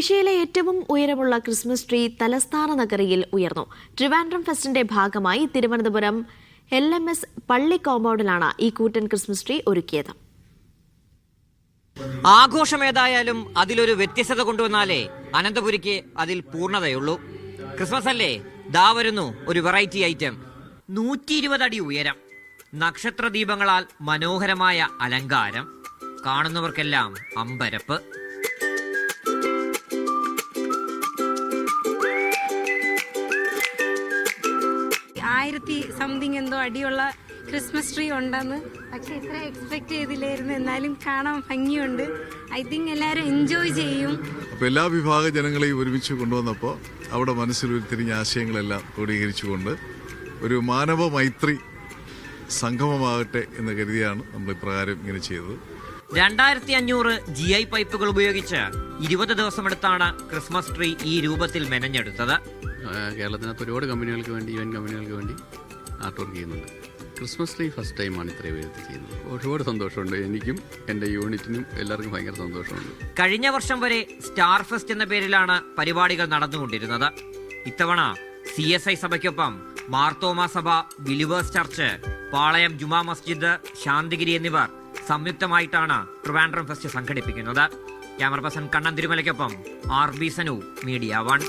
ഏഷ്യയിലെ ഏറ്റവും ഉയരമുള്ള ക്രിസ്മസ് ട്രീ തലസ്ഥാന നഗരിയിൽ ഉയർന്നു. ട്രിവാൻഡ്രം ഫെസ്റ്റിന്റെ ഭാഗമായി തിരുവനന്തപുരം എൽ എം എസ് പള്ളി കോമ്പൗണ്ടിലാണ് ഈ കൂറ്റൻ ക്രിസ്മസ് ട്രീ ഒരുക്കിയത്. ആഘോഷം ഏതായാലും അതിലൊരു വ്യത്യസ്തത കൊണ്ടുവന്നാലേ അനന്തപുരിക്ക് അതിൽ പൂർണതയുള്ളൂ. ക്രിസ്മസ് അല്ലേ? ദാ വരുന്നു ഒരു വെറൈറ്റി ഐറ്റം നൂറ്റി ഇരുപത് അടി ഉയരം. നക്ഷത്ര ദീപങ്ങളാൽ മനോഹരമായ അലങ്കാരം. കാണുന്നവർക്കെല്ലാം അമ്പരപ്പ്. ആയിരത്തി സംതിങ് എന്തോ അടിയുള്ള ക്രിസ്മസ് ട്രീ ഉണ്ടെന്ന്. പക്ഷെ ഇത്ര എക്സ്പെക്ട് ചെയ്തില്ലായിരുന്നു. എന്നാലും കാണാൻ ഭംഗിയുണ്ട്. ഐ തിങ്ക് എല്ലാവരും എൻജോയ് ചെയ്യും. അപ്പോൾ എല്ലാ വിഭാഗ ജനങ്ങളെയും ഒരുമിച്ച് കൊണ്ടുവന്നപ്പോൾ അവിടെ മനസ്സിൽ ഉരുത്തിരിഞ്ഞ ആശയങ്ങളെല്ലാം ക്രോഡീകരിച്ചുകൊണ്ട് ഒരു മാനവ മൈത്രി സംഗമമാകട്ടെ എന്ന് കരുതിയാണ് നമ്മൾ ഇപ്രകാരം ഇങ്ങനെ ചെയ്തത്. രണ്ടായിരത്തി അഞ്ഞൂറ് ജി ഐ പൈപ്പുകൾ ഉപയോഗിച്ച് ഇരുപത് ദിവസമെടുത്താണ് ക്രിസ്മസ് ട്രീ ഈ രൂപത്തിൽ മെനഞ്ഞെടുത്തത്. കേരളത്തിനകത്ത് ഒരുപാട് കമ്പനികൾക്ക് വേണ്ടി ഇവൻ കമ്പനികൾക്ക് വേണ്ടി ആർട്ട് വർക്ക് ചെയ്യുന്നുണ്ട്. ക്രിസ്മസ് ട്രീ ഫസ്റ്റ് ടൈമാണ് ഇത്രയും ഉയരത്തിൽ ചെയ്യുന്നത്. ഒരുപാട് സന്തോഷമുണ്ട്. എനിക്കും എന്റെ യൂണിറ്റിനും എല്ലാവർക്കും ഭയങ്കര സന്തോഷമുണ്ട്. കഴിഞ്ഞ വർഷം വരെ സ്റ്റാർ ഫെസ്റ്റ് എന്ന പേരിലാണ് പരിപാടികൾ നടന്നുകൊണ്ടിരുന്നത്. ഇത്തവണ സി എസ് ഐ സഭയ്ക്കൊപ്പം മാർത്തോമ സഭ ബിലിവേഴ്സ് ചർച്ച് പാളയം ജുമാ മസ്ജിദ് ശാന്തിഗിരി എന്നിവർ സംയുക്തമായിട്ടാണ് ട്രിവാൻഡ്രം ഫെസ്റ്റ് സംഘടിപ്പിക്കുന്നത്. Camera person Kannan തിരുമലയ്ക്കൊപ്പം R B Sanu media one.